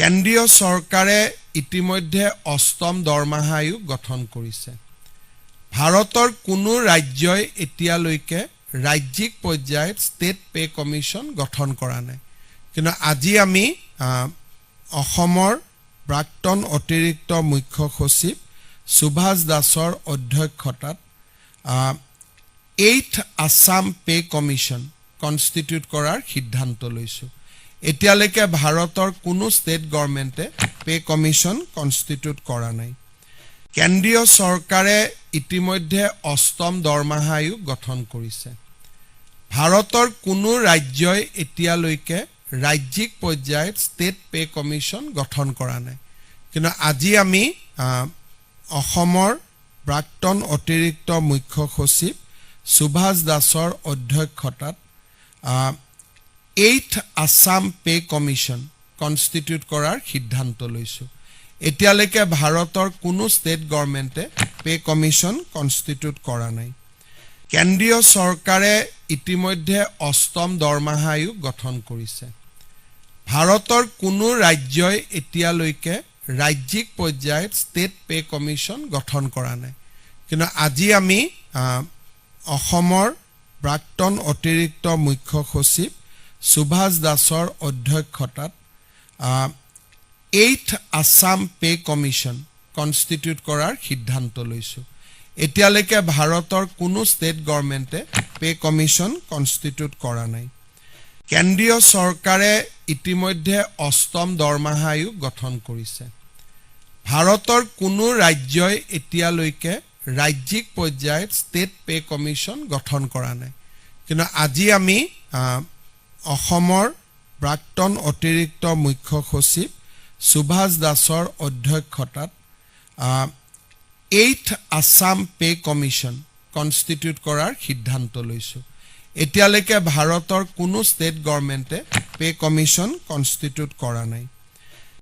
কেন্দ্ৰীয় চৰকাৰে ইতিমধ্যে অষ্টম দৰমহা আয়োগ গঠন কৰিছে। ভাৰতৰ কোনো ৰাজ্যই এতিয়ালৈকে ৰাজ্যিক পৰ্যায়ত ষ্টেট পে' কমিশ্যন গঠন কৰা নাই। কিন্তু আজি আমি অসমৰ প্ৰাক্তন অতিৰিক্ত মুখ্য সচিব সুভাষ দাসৰ অধ্যক্ষতাত eighth Assam pay' commission constitute কৰাৰ সিদ্ধান্ত লৈছোঁ। এতিয়ালৈকে ভাৰতৰ কোনো ষ্টেট গভৰ্ণমেণ্টে পে' কমিশ্যন কনষ্টিটিউট কৰা নাই। কেন্দ্ৰীয় চৰকাৰে ইতিমধ্যে অষ্টম দৰমহা আয়োগ গঠন কৰিছে। ভাৰতৰ কোনো ৰাজ্যই এতিয়ালৈকে ৰাজ্যিক পৰ্যায়ত ষ্টেট পে' কমিশ্যন গঠন কৰা নাই। কিন্তু আজি আমি অসমৰ প্ৰাক্তন অতিৰিক্ত মুখ্য সচিব সুভাষ দাসৰ অধ্যক্ষতাত eighth Assam pay' commission constitute কৰাৰ সিদ্ধান্ত লৈছোঁ। এতিয়ালৈকে ভাৰতৰ কোনো ষ্টেট গভৰ্ণমেণ্টে পে' কমিশ্যন কনষ্টিটিউট কৰা নাই। কেন্দ্ৰীয় চৰকাৰে ইতিমধ্যে অষ্টম দৰমহা আয়োগ গঠন কৰিছে। ভাৰতৰ কোনো ৰাজ্যই এতিয়ালৈকে ৰাজ্যিক পৰ্যায়ত ষ্টেট পে' কমিশ্যন গঠন কৰা নাই। কিন্তু আজি আমি অসমৰ প্ৰাক্তন অতিৰিক্ত মুখ্য সচিব সুভাষ দাসৰ অধ্যক্ষতাত eighth Assam pay' commission constitute কৰাৰ সিদ্ধান্ত লৈছোঁ। এতিয়ালৈকে ভাৰতৰ কোনো ষ্টেট গভৰ্ণমেণ্টে পে' কমিশ্যন কনষ্টিটিউট কৰা নাই। কেন্দ্ৰীয় চৰকাৰে ইতিমধ্যে অষ্টম দৰমহা আয়োগ গঠন কৰিছে। ভাৰতৰ কোনো ৰাজ্যই এতিয়ালৈকে ৰাজ্যিক পৰ্যায়ত ষ্টেট পে' কমিশ্যন গঠন কৰা নাই। কিন্তু আজি আমি অসমৰ প্ৰাক্তন অতিৰিক্ত মুখ্য সচিব সুভাষ দাসৰ অধ্যক্ষতাত eighth Assam pay' commission constitute কৰাৰ সিদ্ধান্ত লৈছোঁ। এতিয়ালৈকে ভাৰতৰ কোনো ষ্টেট গভৰ্ণমেণ্টে পে' কমিশ্যন কনষ্টিটিউট কৰা নাই।